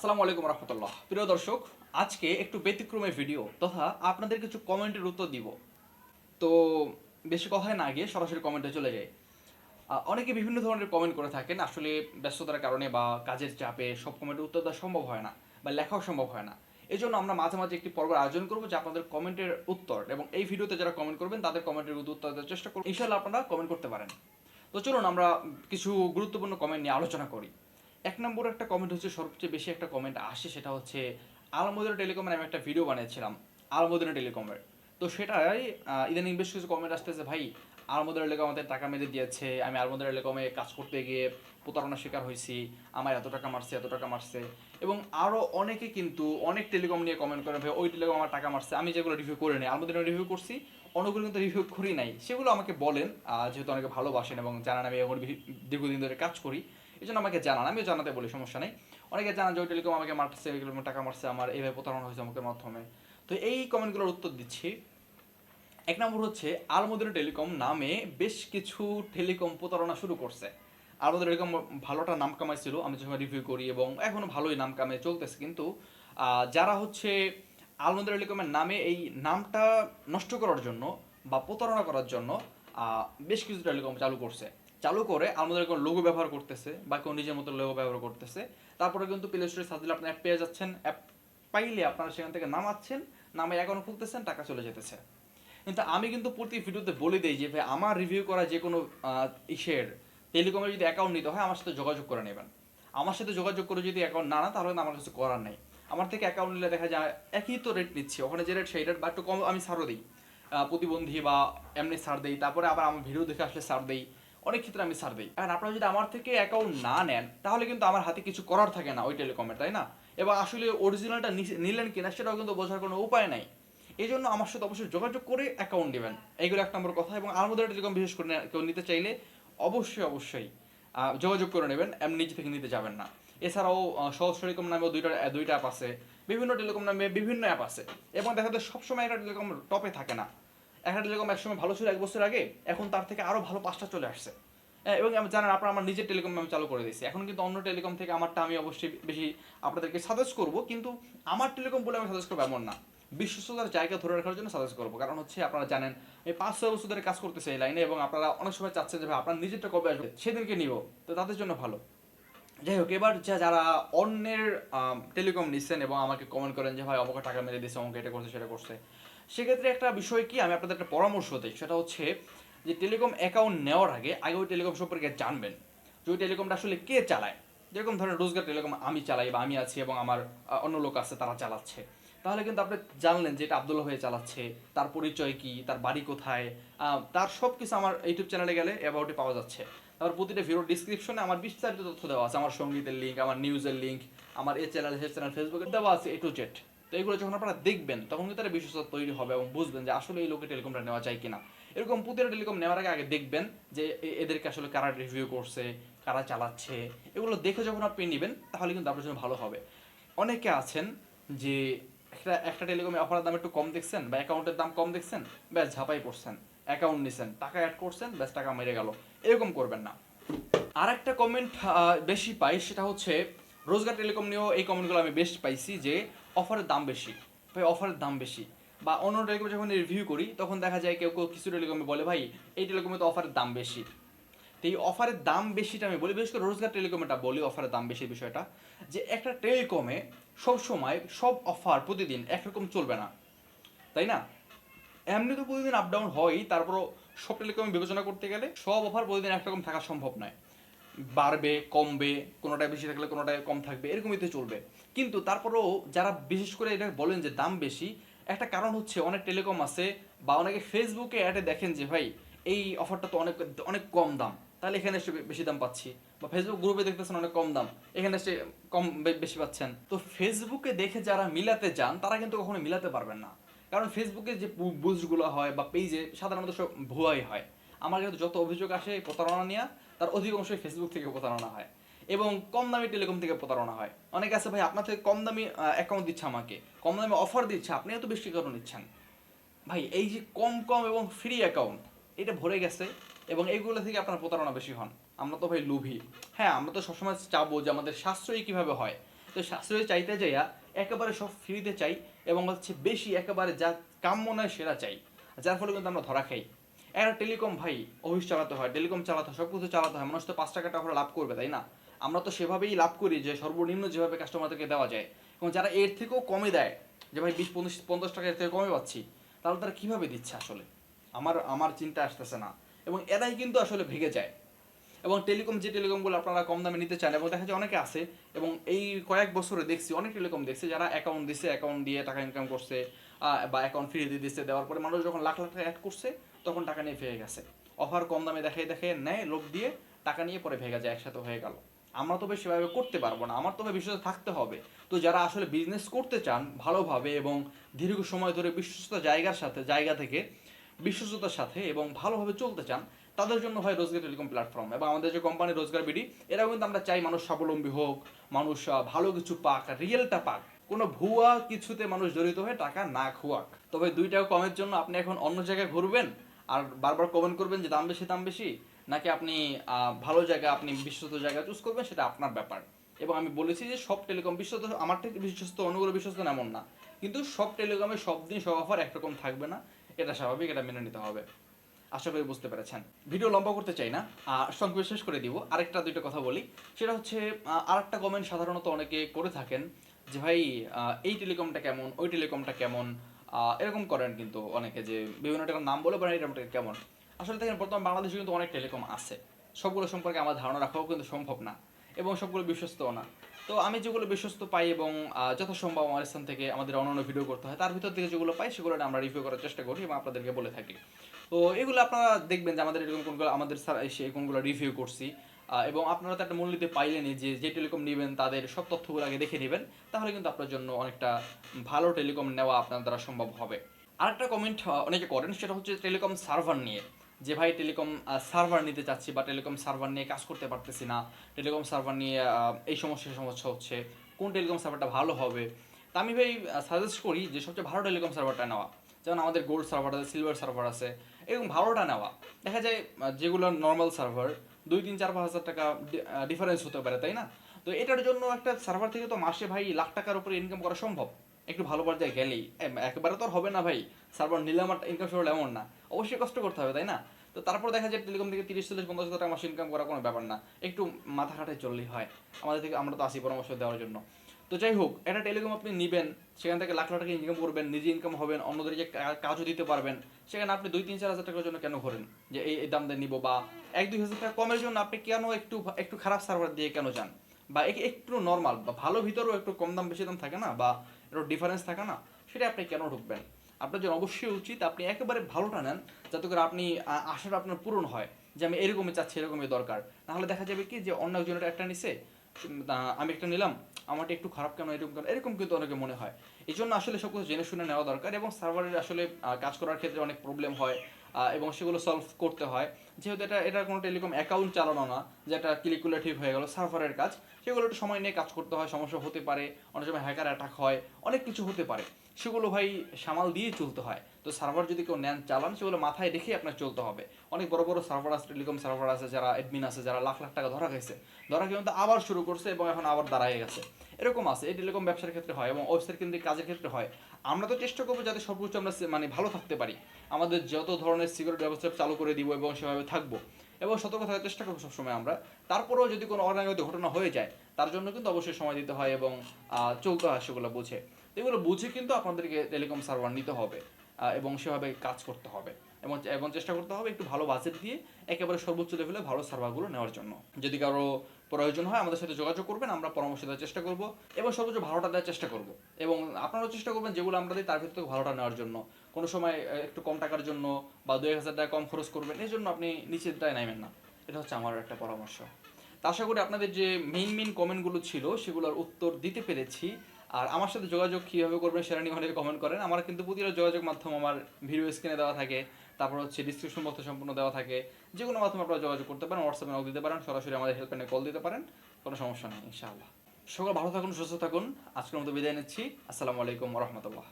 আসসালামু আলাইকুম রহমতুল্লাহ। প্রিয় দর্শক, আজকে একটু ব্যতিক্রমে ভিডিও তথা আপনাদের কিছু কমেন্টের উত্তর দিব। তো বেশি কথায় না গিয়ে সরাসরি কমেন্টে চলে যাই। অনেকে বিভিন্ন ধরনের কমেন্ট করে থাকেন, আসলে ব্যস্ততার কারণে বা কাজের চাপে সব কমেন্টের উত্তর দেওয়া সম্ভব হয় না বা লেখাও সম্ভব হয় না। এই জন্য আমরা মাঝে মাঝে একটি পর্ব আয়োজন করব যে আপনাদের কমেন্টের উত্তর এবং এই ভিডিওতে যারা কমেন্ট করবেন, তাদের কমেন্টের উত্তর দেওয়ার চেষ্টা করব। ইনশাল্লাহ আপনারা কমেন্ট করতে পারেন। তো চলুন আমরা কিছু গুরুত্বপূর্ণ কমেন্ট নিয়ে আলোচনা করি। এক নম্বর একটা কমেন্ট হচ্ছে, সবচেয়ে বেশি একটা কমেন্ট আসে, সেটা হচ্ছে আলমদিনা টেলিকমের আমি একটা ভিডিও বানিয়েছিলাম, আলমদিনা টেলিকমের তো সেটাই ইদানিং বেশ কিছু কমেন্ট আসতেছে ভাই, আলমদিনা টেলিকম আমাদের টাকা মেরে দিয়েছে, আমি আলমদিনা টেলিকমে কাজ করতে গিয়ে প্রতারণার শিকার হয়েছি, আমার এত টাকা মারছে, এত টাকা মারছে। এবং আরও অনেকে কিন্তু অনেক টেলিকম নিয়ে কমেন্ট করে, ভাই, ওই টেলিকম আমার টাকা মারছে, আমি যেগুলো রিভিউ করে নিই, আলমদিনা রিভিউ করছি অনেকগুলো কিন্তু রিভিউ করি নাই। সেগুলো আমাকে বলেন যেহেতু অনেকে ভালোবাসেন এবং জানান আমি এখন দীর্ঘদিন ধরে কাজ করি। এই জন্য আমাকে জানান, আমিও জানাতে বলি, সমস্যা নেই। অনেকে জানান যে, ওই টেলিকম আমাকে মারছে টাকা মারছে, আমার এইভাবে প্রতারণা হয়েছে আমাকে মাধ্যমে। তো এই কমেন্টগুলোর উত্তর দিচ্ছি। এক নম্বর হচ্ছে আলমদিনা টেলিকম নামে বেশ কিছু টেলিকম প্রতারণা শুরু করছে। আলমদিনা টেলিকম ভালোটা নাম কামাইছিল, আমি যখন রিভিউ করি এবং এখনও ভালোই নাম কামে চলতেছে কিন্তু যারা হচ্ছে আলমদিনা টেলিকমের নামে এই নামটা নষ্ট করার জন্য বা প্রতারণা করার জন্য বেশ কিছু টেলিকম চালু করছে। চালু করে আমাদের টেলিকম লোগো ব্যবহার করতেছে বা কেউ নিজের মতো লোগো ব্যবহার করতেছে। তারপরে কিন্তু প্লে স্টোরে সার্চ দিলে আপনি অ্যাপ পেয়ে যাচ্ছেন। অ্যাপ পাইলে আপনারা সেখান থেকে নামাচ্ছেন, নামে অ্যাকাউন্ট খুলতেছেন, টাকা চলে যেতেছে। কিন্তু আমি কিন্তু প্রতি ভিডিওতে বলে দিই যে, ভাই, আমার রিভিউ করা যে কোনো ইসের টেলিকমের যদি অ্যাকাউন্ট নিতে হয়, আমার সাথে যোগাযোগ করে নেবেন। আমার সাথে যোগাযোগ করে যদি অ্যাকাউন্ট না না তাহলে আমার কিছু করার নেই। আমার থেকে অ্যাকাউন্ট নিলে দেখা যায় একই তো রেট নিচ্ছি। ওখানে যে রেট সেই রেট বা একটু কম আমি ছাড়ও দিই। প্রতিবন্ধী বা এমনি ছাড় দিই। তারপরে আবার আমার ভিডিও দেখে আসলে ছাড় দিই। অনেক ক্ষেত্রে আমি ছাড় দিই। আর আপনারা যদি আমার থেকে অ্যাকাউন্ট না নেন, তাহলে কিন্তু আমার হাতে কিছু করার থাকে না ওই টেলিকমের তাই না? এবং আসলে অরিজিনালটা নিলেন কিনা সেটাও কিন্তু বোঝার কোনো উপায় নাই। এই জন্য আমার সাথে অবশ্যই যোগাযোগ করে অ্যাকাউন্ট নেবেন। এইগুলো এক নম্বর কথা। এবং আলমোদা টেলিকম বিশেষ করে কেউ নিতে চাইলে অবশ্যই অবশ্যই যোগাযোগ করে নেবেন। এমনি নিজে থেকে নিতে যাবেন না। এছাড়াও সহজ টেলিকম নামেও দুইটা দুইটা অ্যাপ আছে। বিভিন্ন টেলিকম নামে বিভিন্ন অ্যাপ আছে। এবং দেখা যায় সবসময় একটা টেলিকম টপে থাকে না। একটা টেলিকম একসময় ভালো ছিল এক বছর আগে এখন তার থেকে আরও ভালো পাঁচটা চলে আসছে। হ্যাঁ, এবং আমি জানেন আপনার আমার নিজের টেলিকম আমি চালু করে দিয়েছি। এখন কিন্তু অন্য টেলিকম থেকে আমারটা আমি অবশ্যই বেশি আপনাদেরকে সাজেস্ট করব কিন্তু আমার টেলিকম বলে আমি সাজেস্ট করব এমন না। বিশ্বস্ততার জায়গা ধরে রাখার জন্য সাজেস্ট করব কারণ হচ্ছে আপনারা জানেন এই পাঁচ ছয় বছর ধরে কাজ করতেছে এই লাইনে এবং আপনারা অনেক সময় চাচ্ছেন যে ভাই আপনার নিজেরটা কবে আসবে সেদিনকে নিব তো তাদের জন্য ভালো। যাই হোক, এবার যারা অন্যের টেলিকম নিচ্ছেন এবং আমাকে কমেন্ট করেন যে, ভাই আমাকে টাকা মেরে দিচ্ছে আমাকে এটা করছে, সেটা করছে। সেক্ষেত্রে একটা বিষয় কি, আমি আপনাদের একটা পরামর্শ দিই। সেটা হচ্ছে যে টেলিকম অ্যাকাউন্ট নেওয়ার আগে আগে ওই টেলিকম সম্পর্কে জানবেন যে, ওই টেলিকমটা আসলে কে চালায়। যেরকম ধরেন, রোজগার টেলিকম আমি চালাই বা আমি আছি এবং আমার অন্য লোক আছে, তারা চালাচ্ছে। তাহলে কিন্তু আপনি জানলেন যে, এটা আব্দুল্লাহ হয়ে চালাচ্ছে, তার পরিচয় কি, তার বাড়ি কোথায় তার সব কিছু আমার ইউটিউব চ্যানেলে গেলে অ্যাবাউটে পাওয়া যাচ্ছে। তারপর প্রতিটা ভিডিও ডিসক্রিপশনে আমার বিস্তারিত তথ্য দেওয়া আছে। আমার সঙ্গীতের লিঙ্ক আমার নিউজের লিঙ্ক আমার এ চ্যানেল সে চ্যানেল ফেসবুকে দেওয়া আছে এ টু জেড তো এগুলো যখন আপনারা দেখবেন, তখন কিন্তু তারা বিশ্বস্ত তৈরি হবে এবং বুঝবেন যে আসলে এই লোকে টেলিকমটা নেওয়া যায় কিনা। এরকম প্রতিটা টেলিকম নেওয়ার আগে আগে দেখবেন যে এদেরকে আসলে কারা রিভিউ করছে, কারা চালাচ্ছে। এগুলো দেখে যখন আপনি নেবেন, তাহলে কিন্তু আপনার জন্য ভালো হবে। অনেকে আছেন যে একটা একটা টেলিকমে অফারের দাম একটু কম দেখছেন বা অ্যাকাউন্টের দাম কম দেখছেন, ব্যাস ঝাপাই পড়ছেন। অ্যাকাউন্ট নিছেন, টাকা অ্যাড করছেন, ব্যাস টাকা মেরে গেল। এরকম করবেন না। আর একটা কমেন্ট বেশি পাই, সেটা হচ্ছে, রোজগার টেলিকম নিয়েও এই কমেন্টগুলো আমি বেশ পাইছি যে অফারের দাম বেশি। ভাই অফারের দাম বেশি। বা অন্য টেলিকম যখন রিভিউ করি, তখন দেখা যায় কেউ কেউ কিছু টেলিকমে বলে, ভাই, এই টেলিকমে তো অফারের দাম বেশি। তো এই অফারের দাম বেশিটা আমি বলি, বিশেষ করে রোজগার টেলিকমেটা বলি অফারের দাম বেশি বিষয়টা, যে একটা টেলিকমে সব সময় সব অফার প্রতিদিন একরকম চলবে না। তাই না? এমনি তো প্রতিদিন আপ ডাউন হয়ই, তারপরও সব টেলিকম বিবেচনা করতে গেলে সব অফার প্রতিদিন একরকম থাকা সম্ভব নয়। বাড়বে, কমবে কোনোটায় বেশি থাকলে কোনোটায় কম থাকবে, এরকমই তো চলবে। কিন্তু তারপরেও যারা বিশেষ করে এটা বলেন যে দাম বেশি, একটা কারণ হচ্ছে অনেক টেলিকম আছে বা অনেকে ফেসবুকে অ্যাডে দেখেন যে, ভাই, এই অফারটা তো অনেক অনেক কম দাম, তাহলে এখানে এসে বেশি দাম পাচ্ছি। বা ফেসবুক গ্রুপে দেখতেছেন অনেক কম দাম, এখানে এসে কম বেশি পাচ্ছেন। তো ফেসবুকে দেখে যারা মিলাতে যান, তারা কিন্তু কখনো মিলাতে পারবেন না। কারণ ফেসবুকে যে বুস্টগুলো হয় বা পেজে সাধারণত সব ভুয়াই হয়। আমার কিন্তু যত অভিযোগ আসে প্রতারণা নিয়ে, তার অধিকাংশই ফেসবুক থেকে প্রতারণা হয় এবং কম দামি টেলিকম থেকে প্রতারণা হয়। অনেকে আছে, ভাই, আপনার থেকে কম দামি অ্যাকাউন্ট দিচ্ছে আমাকে, কম দামি অফার দিচ্ছে, আপনি এত বেশি কেন নিচ্ছেন? ভাই, এই যে কম কম এবং ফ্রি অ্যাকাউন্ট এটা ভরে গেছে এবং এইগুলো থেকে আপনার প্রতারণা বেশি হন। আমরা তো ভাই লোভী। হ্যাঁ আমরা তো সবসময় চাবো যে আমাদের সাশ্রয়ী কীভাবে হয়। তো সাশ্রয়ী চাইতে যাইয়া একেবারে সব ফ্রিতে চাই এবং হচ্ছে বেশি একেবারে যা কাম্য নয় সেরা চাই। যার ফলে কিন্তু আমরা ধরা খাই। একটা টেলিকম ভাই অফিস চালাতে হয়, টেলিকম চালাতে হয় সব কিছু চালাতে হয়, মানুষ তো পাঁচ টাকা টাকা লাভ করবে, তাই না? আমরা তো সেভাবেই লাভ করি যে সর্বনিম্ন যেভাবে কাস্টমারদেরকে দেওয়া যায়। এবং যারা এর থেকেও কমে দেয়, যে ভাই বিশ পঞ্চাশ পঞ্চাশ টাকা এর থেকে কমে পাচ্ছি, তাহলে তারা কীভাবে দিচ্ছে আসলে? আমার আমার চিন্তা আসতেছে না। এবং এরাই কিন্তু আসলে ভেঙে যায়। এবং টেলিকম যে টেলিকমগুলো আপনারা কম দামে নিতে চান, এবং দেখা যায় অনেকে আছে, এবং এই কয়েক বছরে দেখছি, অনেক টেলিকম দেখছি যারা অ্যাকাউন্ট দিছে অ্যাকাউন্ট দিয়ে টাকা ইনকাম করছে বা অ্যাকাউন্ট ফ্রি দিয়ে দিচ্ছে দেওয়ার পরে মানুষ যখন লাখ লাখ টাকা অ্যাড করছে, তখন টাকা নিয়ে ভেঙে গেছে। অফার কম দামে দেখাই দেখে নেয়, লোভ দিয়ে টাকা নিয়ে পরে ভেঙে যায়, একসাথে হয়ে গেল। আমরা তবে সেভাবে করতে পারব না, আমার তবে বিশ্বাস থাকতে হবে। তো যারা আসলে বিজনেস করতে চান ভালোভাবে এবং দীর্ঘ সময় ধরে বিশ্বস্ত জায়গার সাথে, জায়গা থেকে বিশ্বস্ততার সাথে এবং ভালোভাবে চলতে চান তাদের জন্য হয় রোজগার টেলিকম প্ল্যাটফর্ম এবং আমাদের যে কোম্পানি রোজগার বিডি, এরাও কিন্তু আমরা চাই মানুষ স্বাবলম্বী হোক, মানুষ ভালো কিছু পাক রিয়েলটা পাক। কোনো ভুয়া কিছুতে মানুষ জড়িত হয়ে টাকা না খুয়াক। তবে দুই টাকা কমের জন্য আপনি এখন অন্য জায়গায় ঘুরবেন আর বারবার কমেন্ট করবেন যে দাম বেশি দাম বেশি, নাকি আপনি ভালো জায়গা, আপনি বিশ্বস্ত জায়গা চুজ করবেন সেটা আপনার ব্যাপার। এবং আমি বলেছি যে সব টেলিকম বিশ্বস্ত, আমার থেকে বিশ্বস্ত অন্যগুলো বিশ্বস্ত এমন না। কিন্তু সব টেলিকমে সব দিন সব অফার একরকম থাকবে না, এটা স্বাভাবিক, এটা মেনে নিতে হবে। আশা করি বুঝতে পেরেছেন। ভিডিও লম্বা করতে চাই না আহ, সংক্ষেপে শেষ করে দিব। আরেকটা দুইটা কথা বলি। সেটা হচ্ছে আহ, আরেকটা কমেন্ট সাধারণত অনেকে করে থাকেন যে ভাই এই টেলিকমটা কেমন? ওই টেলিকমটা কেমন? এরকম করেন কিন্তু অনেকে যে বিভিন্ন টাকার নাম বলে বলেন এরকম কেমন? আসলে দেখেন বর্তমান বাংলাদেশে কিন্তু অনেক টেলিকম আছে। সবগুলো সম্পর্কে আমার ধারণা রাখাও কিন্তু সম্ভব না এবং সবগুলো বিশ্বস্তও না। তো আমি যেগুলো বিশ্বস্ত পাই এবং যথাসম্ভব আমার স্থান থেকে আমাদের অন্যান্য ভিডিও করতে হয়, তার ভিতর থেকে যেগুলো পাই সেগুলো আমরা রিভিউ করার চেষ্টা করি এবং আপনাদেরকে বলে থাকি। তো এগুলো আপনারা দেখবেন যে আমাদের এরকম কোনগুলো, আমাদের স্যার এসে কোনগুলো রিভিউ করছি এবং আপনারা তো একটা মূল্যতে পাইলেনই যে যে টেলিকম নেবেন তাদের সব তথ্যগুলো আগে দেখে নেবেন, তাহলে কিন্তু আপনার জন্য অনেকটা ভালো টেলিকম নেওয়া আপনার দ্বারা সম্ভব হবে। আরেকটা কমেন্ট অনেকে করেন, সেটা হচ্ছে টেলিকম সার্ভার নিয়ে। যে ভাই টেলিকম সার্ভার নিতে চাচ্ছি বা টেলিকম সার্ভার নিয়ে কাজ করতে পারতেছি না টেলিকম সার্ভার নিয়ে এই সমস্যা সমস্যা হচ্ছে, কোন টেলিকম সার্ভারটা ভালো হবে? তা আমি ভাই সাজেস্ট করি যে সবচেয়ে ভালো টেলিকম সার্ভারটা নেওয়া। যেমন আমাদের গোল্ড সার্ভার আছে সিলভার সার্ভার আছে, এরকম ভালোটা নেওয়া। দেখা যায় যেগুলো নর্মাল সার্ভার দুই তিন চার পাঁচ হাজার টাকা ডিফারেন্স হতে পারে, তাই না? তো এটার জন্য একটা সার্ভার থেকে তো মাসে ভাই লাখ টাকার উপরে ইনকাম করা সম্ভব। একটু ভালো পর্যায়ে গেলেই একবারে তো আর হবে না ভাই। সার্ভার নিলাম ইনকাম শুরু এমন না। অবশ্যই কষ্ট করতে হবে, তাই না? তো তারপর দেখা যায় টেলিকম থেকে তিরিশ, চল্লিশ, পঞ্চাশ টাকা মাসে ইনকাম করা কোনো ব্যাপার না। একটু মাথা খাটায় চললেই হয় আমাদের থেকে, আমরা তো আসি পরামর্শ দেওয়ার জন্য। তো যাই হোক, একটা টেলিকম আপনি নেবেন, সেখান থেকে লাখ লাখ টাকা ইনকাম করবেন, নিজে ইনকাম হবেন অন্যদেরকে কাজও দিতে পারবেন, সেখানে আপনি দুই, তিন, চার হাজার টাকার জন্য কেন করেন? যে এই দাম দিয়ে নিবো বা এক, দুই হাজার টাকা কমের জন্য আপনি কেন একটু একটু খারাপ সার্ভার দিয়ে কেন যান? বা একে একটু নর্মাল বা ভালো ভিতরেও একটু কম দাম, বেশি দাম থাকে না, বা একটু ডিফারেন্স থাকে না, সেটা আপনি কেন ঢুকবেন? আপনার জন্য অবশ্যই উচিত আপনি একেবারে ভালোটা নেন, যাতে করে আপনি আশাটা আপনার পূরণ হয় যে আমি এরকমই চাচ্ছি, এরকমই দরকার। নাহলে দেখা যাবে কি যে অন্য একজনের একটা নিছে আমি একটা নিলাম, আমারটা একটু খারাপ কেন, এরকম কেন, এরকম কিন্তু অনেকে মনে হয়। এই জন্য আসলে সব কিছু জেনে শুনে নেওয়া দরকার এবং সার্ভারের আসলে কাজ করার ক্ষেত্রে অনেক প্রবলেম হয় এবং সেগুলো সলভ করতে হয়। যেহেতু এটা এটা কোনো টেলিকম অ্যাকাউন্ট চালানো না, যে একটা ক্লিক করলে ঠিক হয়ে গেল সার্ভারের কাজ, সেগুলো একটু সময় নিয়ে কাজ করতে হয়, সমস্যা হতে পারে, অনেক সময় হ্যাকার অ্যাটাক হয়, অনেক কিছু হতে পারে। সেগুলো ভাই সামাল দিয়ে চলতে হয়। তো সার্ভার যদি কেউ নেন, চালান, সেগুলো মাথায় রেখে আপনার চলতে হবে। অনেক বড় বড় সার্ভার আছে টেলিকম সার্ভার আছে, যারা অ্যাডমিন আছে, যারা লাখ লাখ টাকা ধরা গেছে ধরা কিন্তু আবার শুরু করছে এবং এখন আবার দাঁড়ায় গেছে। এরকম আছে, এই টেলিকম ব্যবসার ক্ষেত্রে হয় এবং ওয়েবসাইট কেন্দ্রিক কাজের ক্ষেত্রে হয়। আমরা তো চেষ্টা করব যাতে সর্বোচ্চ আমরা মানে ভালো থাকতে পারি। আমাদের যত ধরনের সিকিউরিটি ব্যবস্থা চালু করে দিব এবং সেভাবে থাকব। এবং সতর্ক থাকার চেষ্টা করব সবসময় আমরা। তারপরেও যদি কোনো অনাগত ঘটনা হয়ে যায়, তার জন্য কিন্তু অবশ্যই সময় দিতে হয় এবং চলতে হয় সেগুলো বুঝে। এগুলো বুঝে কিন্তু আপনাদেরকে টেলিকম সার্ভার নিতে হবে এবং সেভাবে কাজ করতে হবে। এবং এবং চেষ্টা করতে হবে একটু ভালো বাজেট দিয়ে একেবারে সর্বোচ্চ লেভেলে ভালো সার্ভারগুলো নেওয়ার জন্য। যদি কারও প্রয়োজন হয় আমাদের সাথে যোগাযোগ করবেন, আমরা পরামর্শ দেওয়ার চেষ্টা করব, এবং সর্বোচ্চ ভালোটা দেওয়ার চেষ্টা করব। এবং আপনারাও চেষ্টা করবেন যেগুলো আমরা দিই, তার ভিতর ভালোটা নেওয়ার জন্য। কোনো সময় একটু কম টাকার জন্য বা এক হাজার টাকা কম খরচ করবেন, এই জন্য আপনি নিচের দায় নামেন না। এটা হচ্ছে আমার একটা পরামর্শ। তা আশা করি আপনাদের যে মেইন মেইন কমেন্টগুলো ছিল, সেগুলোর উত্তর দিতে পেরেছি। আর আমার সাথে যোগাযোগ কীভাবে করবেন সেটা নিয়ে অনেকে কমেন্ট করেন। আমার কিন্তু প্রতিটা যোগাযোগ মাধ্যম আমার ভিডিও স্ক্রিনে দেওয়া থাকে, তারপর হচ্ছে ডিসক্রিপশন বক্সে সম্পূর্ণ দেওয়া থাকে। যে কোনো মাধ্যমে আপনারা যোগাযোগ করতে পারেন হোয়াটসঅ্যাপে নক দিতে পারেন, সরাসরি আমাদের হেল্পলাইনে কল দিতে পারেন, কোনো সমস্যা নেই, ইনশাআল্লাহ। সকাল ভালো থাকুন, সুস্থ থাকুন, আজকের মতো বিদায় নিচ্ছি। আসসালামু আলাইকুম রহমতুল্লাহ।